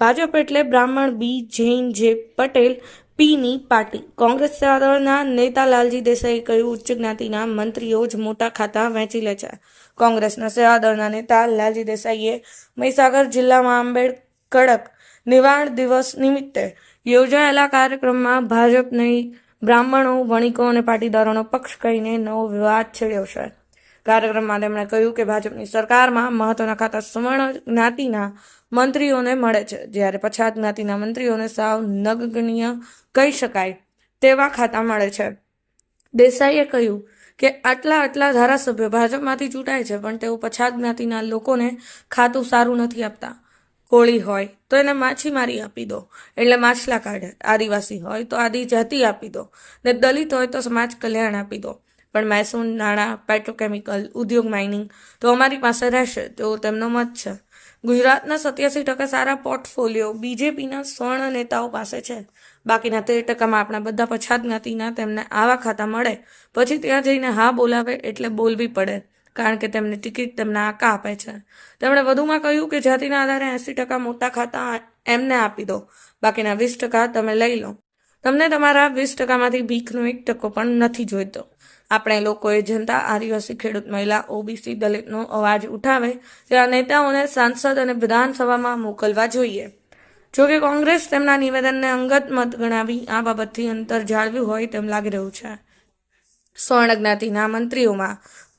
ભાજપ એટલે બ્રાહ્મણ બી, જૈન, જે પટેલ, પીની પાર્ટી. કોંગ્રેસ દળના નેતા લાલજી દેસાઈએ કહ્યું, ઉચ્ચ જ્ઞાતિના મંત્રીઓ જ મોટા ખાતા વહેંચી લે છે. કોંગ્રેસના સેવાદળના નેતા લાલજી દેસાઈએ મહીસાગર જિલ્લામાં આંબેડ કડક નિવારણ દિવસ નિમિત્તે યોજાયેલા કાર્યક્રમમાં ભાજપની બ્રાહ્મણો, વણિકો અને પાટીદારોનો પક્ષ કહીને નવો વિવાદ છેડ્યો છે. કાર્યક્રમમાં તેમણે કહ્યું કે ભાજપની સરકારમાં મહત્વના ખાતા સવર્ણ જ્ઞાતિના મંત્રીઓને મળે છે. જ્યારે પછાત જ્ઞાતિના મંત્રીઓને સાવ નગણ્ય કહી શકાય તેવા ખાતા મળે છે. દેસાઈએ કહ્યું કે આટલા આટલા ધારાસભ્યો ભાજપમાંથી ચૂંટાય છે, પણ તેઓ પછાત જ્ઞાતિના લોકોને ખાતું સારું નથી આપતા. કોળી હોય તો એને માછીમારી આપી દો. એટલે માછલા કાઢે. આદિવાસી હોય તો આદિજાતિ આપી દો. ને દલિત હોય તો સમાજ કલ્યાણ આપી દો. પણ મહેસૂલ નાણાં, પેટ્રોકેમિકલ, ઉદ્યોગ માઇનિંગ તો અમારી પાસે રહેશે તેવો તેમનો મત છે. ગુજરાતના સત્યાસી ટકા સારા પોર્ટફોલિયો બીજેપીના સ્વર્ણ નેતાઓ પાસે છે. બાકીના તેર ટકામાં આપણા બધા પછાત જ્ઞાતિના તેમને આવા ખાતા મળે. પછી ત્યાં જઈને હા બોલાવે એટલે બોલવી પડે, કારણ કે તેમને ટિકિટ તેમના આકા આપે છે. તેમણે વધુમાં કહ્યું કે જાતિના આધારે એંસી ટકા મોટા ખાતા એમને આપી દો. બાકીના વીસ ટકા તમે લઈ લો. તમને તમારા વીસ ટકામાંથી ભીખનો એક ટકો પણ નથી જોઈતો. આપણે લોકોએ જનતા આદિવાસી ખેડૂત મહિલા, ઓબીસી દલિતનો અવાજ ઉઠાવે તેવા નેતાઓને સાંસદ અને વિધાનસભામાં મોકલવા જોઈએ. જોકે કોંગ્રેસ તેમના નિવેદનને અંગત મત ગણાવી આ બાબતથી અંતર જાળવ્યું હોય તેમ લાગી રહ્યું છે. સ્વર્ણ જ્ઞાતિના મંત્રીઓમાં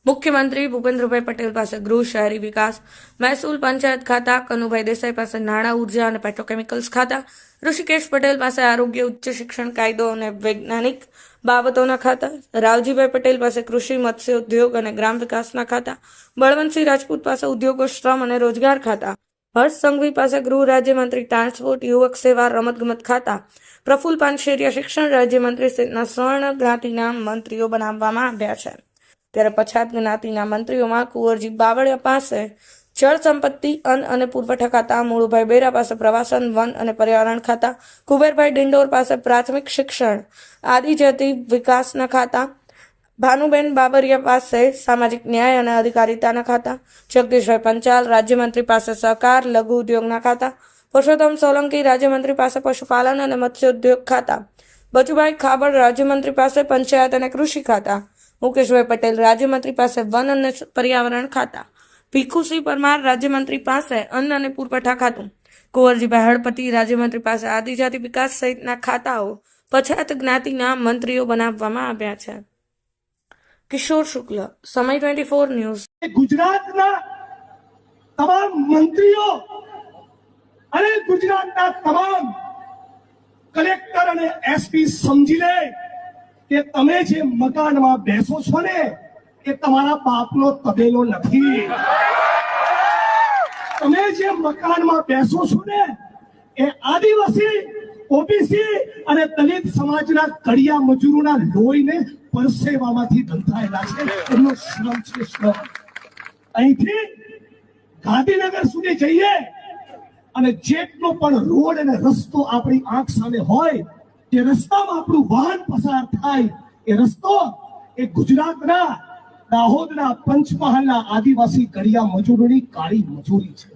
મુખ્યમંત્રી ભૂપેન્દ્રભાઈ પટેલ પાસે ગૃહ, શહેરી વિકાસ, મહેસૂલ પંચાયત ખાતા, કનુભાઈ દેસાઈ પાસે નાણાં, ઊર્જા અને પેટ્રોકેમિકલ્સ ખાતા, ઋષિકેશ પટેલ પાસે આરોગ્ય, ઉચ્ચ શિક્ષણ, કાયદો અને વૈજ્ઞાનિક બાબતોના ખાતા, રાવજીભાઈ પટેલ પાસે કૃષિ, મત્સ્ય ઉદ્યોગ અને ગ્રામ વિકાસના ખાતા, બળવંતસિંહ રાજપૂત પાસે ઉદ્યોગો, શ્રમ અને રોજગાર ખાતા, હર્ષ સંઘવી પાસે ગૃહ રાજ્યમંત્રી ટ્રાન્સપોર્ટ, યુવક સેવા, રમતગમત ખાતા પ્રફુલ પાનશેરિયા શિક્ષણ રાજ્યમંત્રી સહિતના સ્વર્ણ જ્ઞાતિના મંત્રીઓ બનાવવામાં આવ્યા છે. ત્યારે પછાત જ્ઞાતિના મંત્રીઓમાં કુંવરજી બાવળિયા પાસે જળ સંપત્તિ, અન્ન અને પુરવઠા ખાતા, મુળુભાઈ બેરા પાસે પ્રવાસન, વન અને પર્યાવરણ ખાતા, કુબેરભાઈ ડિંડોર પાસે પ્રાથમિક શિક્ષણ, આદિજાતિ વિકાસના ખાતા, ભાનુબેન બાબરિયા પાસે સામાજિક ન્યાય અને અધિકારિતાના ખાતા, જગદીશભાઈ પંચાલ રાજ્યમંત્રી પાસે સહકાર, લઘુ ઉદ્યોગના ખાતા, પુરુષોત્તમ સોલંકી રાજ્યમંત્રી પાસે પશુપાલન અને મત્સ્ય ઉદ્યોગ ખાતા, બચુભાઈ ખાબડ રાજ્યમંત્રી પાસે પંચાયત અને કૃષિ ખાતા મુકેશભાઈ પટેલ રાજ્યમંત્રી પાસે વન અને પર્યાવરણ ખાતા. ભીખુસિંહ પરમાર રાજ્યમંત્રી પાસે અન્ન અને પુરવઠા ખાતું. કુંવરજીભાઈ હળપતિ રાજ્યમંત્રી પાસે આદિજાતિ વિકાસ સહિતના ખાતાઓ પછાત જ્ઞાતિના મંત્રીઓ બનાવવામાં આવ્યા છે. કિશોર શુક્લ, સમય ટ્વેન્ટી ફોર ન્યૂઝ ગુજરાતના તમામ મંત્રીઓ અને ગુજરાતના તમામ કલેક્ટર અને એસપી સમજી લે. કે તમે જે મકાનમાં બેસો છો ને, એ તમારા બાપનો તબેલો નથી. તમે જે મકાનમાં બેસો છો ને, એ આદિવાસી, ઓબીસી અને દલિત સમાજના કડિયા મજૂરોના લોહીને પરસેવામાંથી બંધાયેલા છે. એમનો શ્રમ છે શ્રમ. અહીંથી ગાંધીનગર સુધી જઈએ અને જેટલો પણ રોડ અને રસ્તો આપણી આંખ સામે હોય જે રસ્તામાં આપણું વાહન પસાર થાય. એ રસ્તો એ ગુજરાતના દાહોદના પંચમહાલના આદિવાસી કડિયા મજૂરોની કાળી મજૂરી છે.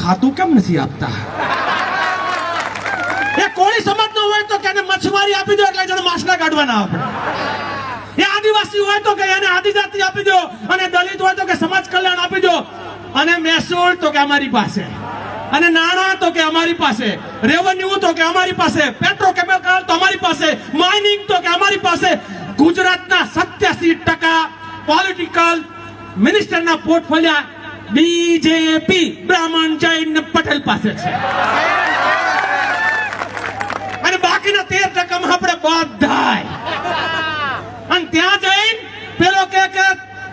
ખાતું કેમ નથી આપતા? એ કોળી સમાજનો હોય તો એને મચ્છમારી આપી દો એટલે જણ માછલા કાઢવાના આપણે એ આદિવાસી હોય તો કે એને આદિજાતિ આપી દો અને દલિત હોય તો કે સમાજ કલ્યાણ આપી દો. અને મહેસૂલ તો કે અમારી પાસે. અને નાણાં તો કે અમારી પાસે. રેવન્યુ તો કે અમારી પાસે. પેટ્રોકેમિકલ તો અમારી પાસે. માઇનિંગ તો કે અમારી પાસે. ગુજરાતના સત્યાસી ટકા પોલિટિકલ મિનિસ્ટરના પોર્ટફોલિયા બીજેપી બ્રાહ્મણ જૈન પટેલ પાસે છે. અને બાકીના તેર ટકામાં આપણે બધાય અને ત્યાં જઈને પેલો કે કે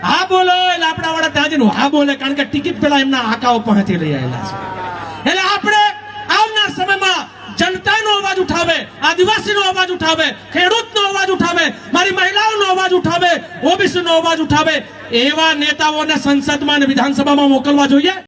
હા બોલો એટલે વાળા હા બોલે કારણ કે ટિકિટ પેલા એમના આકાઓ પાસેથી લઈ આવેલા છે. એટલે આપણે આવનાર સમયમાં જનતાનો અવાજ ઉઠાવે, આદિવાસીનો અવાજ ઉઠાવે, ખેડૂતનો અવાજ ઉઠાવે, મારી મહિલાઓનો અવાજ ઉઠાવે, ઓબીસીનો અવાજ ઉઠાવે, એવા નેતાઓને સંસદમાં અને વિધાનસભામાં મોકલવા જોઈએ.